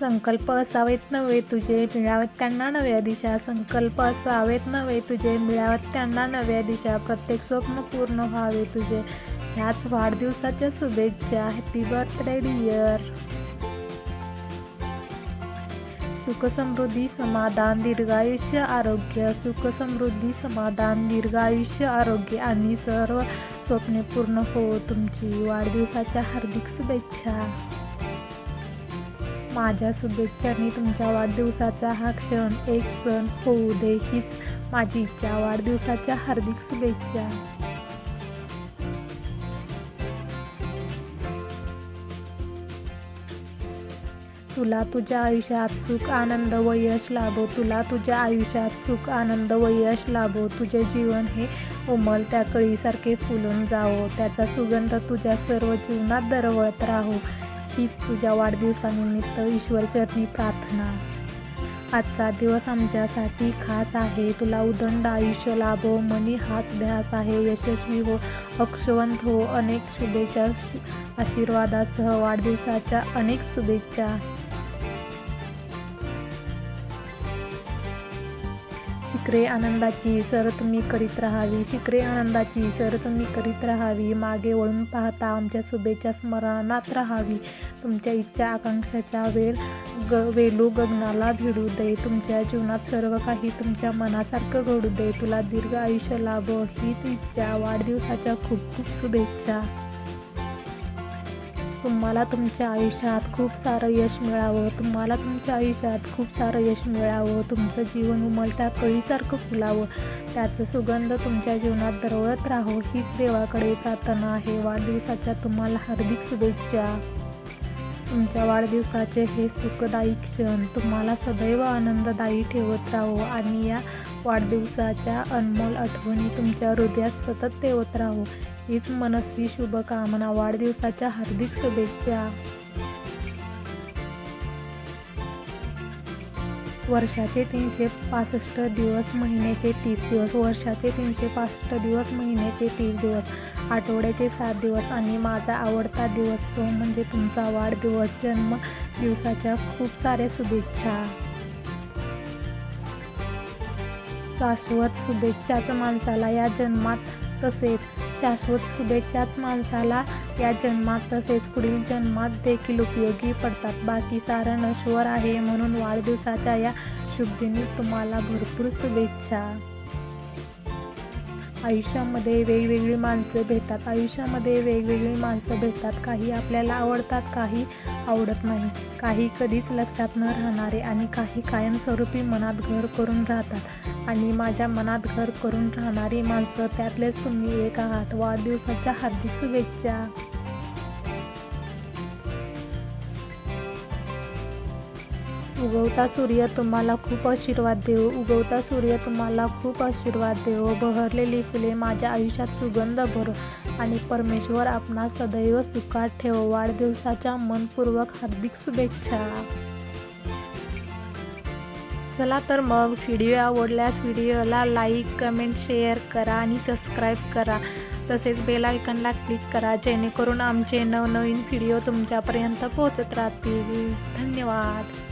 संकल्प असावेत नव्हे तुझे मिळावेत त्यांना नव्या दिशा. संकल्प असावेत नव्हे तुझे मिळावेत त्यांना नव्या दिशा. प्रत्येक स्वप्न पूर्ण व्हावे तुझे. ह्याच वाढदिवसाच्या शुभेच्छा. हॅपी बर्थडे डिअर सुखसमृद्धी समाधान दीर्घायुष्य आरोग्य. सुखसमृद्धी समाधान दीर्घायुष्य आरोग्य आणि सर्व स्वप्ने पूर्ण हो. तुमची वाढदिवसाच्या हार्दिक शुभेच्छा. माझ्या शुभेच्छांनी तुमच्या वाढदिवसाचा हा क्षण एक सण होऊ दे हीच माझी इच्छा. वाढदिवसाच्या हार्दिक शुभेच्छा. तुला तुझ्या आयुष्यात सुख आनंद व यश लाभो. तुला तुझ्या आयुष्यात सुख आनंद व यश लाभो. तुझे जीवन हे उमल त्या कळीसारखे फुलून जावो. त्याचा सुगंध तुझ्या सर्व जीवनात दरवळत राहो. हीच तुझ्या वाढदिवसानिमित्त ईश्वरचरणी प्रार्थना. आजचा दिवस आमच्यासाठी खास आहे. तुला उदंड आयुष्य लाभो मनी हाच ध्यास आहे. यशस्वी हो अक्षवंत हो. अनेक शुभेच्छा आशीर्वादासह वाढदिवसाच्या अनेक शुभेच्छा. शिखरे आनंदाची सर तुम्ही करीत राहावी. शिखरे आनंदाची सर तुम्ही करीत राहावी. मागे वळून पाहता आमच्या शुभेच्छा स्मरणात राहावी. तुमच्या इच्छा आकांक्षाच्या वेळ ग वेलू गगनाला भिडू दे. तुमच्या जीवनात सर्व काही तुमच्या मनासारखं घडू दे. तुला दीर्घ आयुष्य लाभो. हीच इच्छा. वाढदिवसाच्या खूप खूप शुभेच्छा. तुम्हाला तुमच्या आयुष्यात खूप सारं यश मिळावं. तुम्हाला तुमच्या आयुष्यात खूप सारं यश मिळावं. तुमचं जीवन उमलत्या कळीसारखं फुलावं. त्याचं सुगंध तुमच्या जीवनात दरवळत राहो. हीच देवाकडे प्रार्थना आहे. वाढदिवसाच्या तुम्हाला हार्दिक शुभेच्छा. तुमच्या वाढदिवसाचे हे सुखदायी क्षण तुम्हाला सदैव आनंददायी ठेवत राहो आणि या वाढदिवसाच्या अनमोल आठवणी तुमच्या हृदयात सतत ठेवत राहो. हीच मनस्वी शुभकामना वाढदिवसाच्या हार्दिक शुभेच्छा. वर्षाचे तीनशे पासष्ट दिवस महिन्याचे तीस दिवस वर्षाचे तीनशे पासष्ट दिवस महिन्याचे तीस दिवस आठवड्याचे सात दिवस आणि माझा आवडता दिवस तो म्हणजे तुमचा वाढदिवस. जन्म दिवसाच्या खूप साऱ्या शुभेच्छा. शाश्वत शुभेच्छाच माणसाला या जन्मात तसेच शाश्वत शुभेच्छाच माणसाला या जन्मात तसेच पुढील जन्मात देखील उपयोगी पडतात. बाकी सारं नश्वर आहे म्हणून वाढदिवसाच्या या शुभदिनी तुम्हाला भरपूर शुभेच्छा. आयुष्यामध्ये वेगवेगळी माणसं भेटतात. आयुष्यामध्ये वेगवेगळी माणसं भेटतात. काही आपल्याला आवडतात काही आवडत नाही. काही कधीच लक्षात न राहणारे आणि काही कायमस्वरूपी मनात घर करून राहतात. आणि माझ्या मनात घर करून राहणारी माणसं त्यातलेच तुम्ही एक आहात. वाढदिवसाच्या हार्दिक शुभेच्छा. उगवता सूर्य तुम्हाला खूप आशीर्वाद देव उगवता सूर्य तुम्हाला खूप आशीर्वाद देव बहरलेली फुले माझ्या आयुष्यात सुगंध भरो आणि परमेश्वर आपणा सदैव सुखात ठेव. वाढदिवसाच्या मनपूर्वक हार्दिक शुभेच्छा. चला तर मग व्हिडिओ आवडल्यास व्हिडिओला लाईक कमेंट शेअर करा आणि सबस्क्राईब करा. तसेच बेल आयकनला क्लिक करा जेणेकरून आमचे नवनवीन व्हिडिओ तुमच्यापर्यंत पोहोचत राहतील. धन्यवाद.